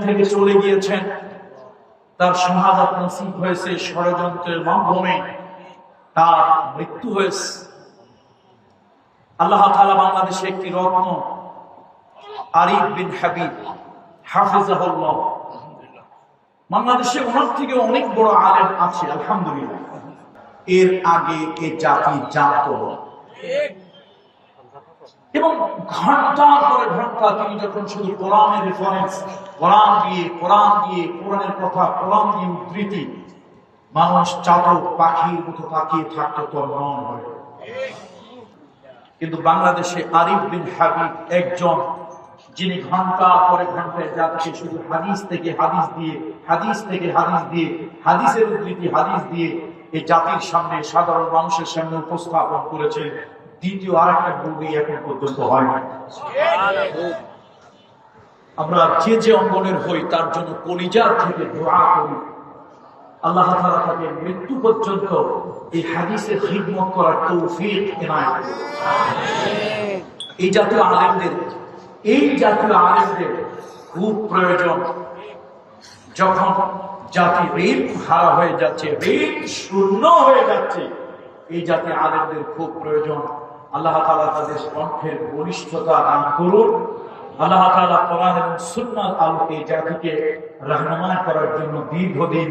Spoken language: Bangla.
থেকে চলে গিয়েছেন। তার নসিব হয়েছে ষড়যন্ত্রের মাধ্যমে। তার মৃত্যু হয়েছে। আল্লাহ তাআলা বাংলাদেশে একটি রত্ন, আরিফ বিন হাবিব, হাফিজাহুল্লাহ। বাংলাদেশে ওনার থেকে অনেক বড় আলেম আছে, আলহামদুলিল্লাহ। এর আগে এ জাতি জানত। এবং ঘণ্টা পরে ঘণ্টা তিনি যখন শুধু কোরআনের রেফারেন্স কোরআন দিয়ে কোরআন দিয়ে, কোরআনের কথা, কোরআন দিয়ে উদ্ধৃতি, মানুষ চাতক পাখির মতো তাকিয়ে থাকতো তো মন হয়। কিন্তু বাংলাদেশে আরিফ বিন হাবিব একজন, যিনি ঘণ্টা পরে ঘন্টায় জাতিকে শুধু হাদিস থেকে হাদিস দিয়ে, হাদিস থেকে হাদিস দিয়ে, হাদিসের উদ্ধৃতি হাদিস দিয়ে, এই জাতির সামনে সাধারণ মানুষের সামনে উপস্থাপন করেছে দ্বিতীয় আর একটা বই এখন পর্যন্ত হয় না আমরা যে যে অঙ্গনের হই, তার জন্য কলিজার থেকে দোয়া করি। আল্লাহ তাআলা তাকে মৃত্যু পর্যন্ত এই হাদিসের খিদমত করার তৌফিক এনায়েত এই জাতীয় আলেমদের, এই জাতীয় আলেমদের খুব প্রয়োজন। যখন জাতি ঋণ হারা হয়ে যাচ্ছে ঋণ শূন্য হয়ে যাচ্ছে, এই জাতীয় আলেমদের খুব প্রয়োজন। আল্লাহ তালা তাদের কণ্ঠের বলিষ্ঠতা দান করুন। আল্লাহ তালা কোরআন এবং সুন্নাত আলোকে জাতিকে রহনমান করার জন্য দীর্ঘদিন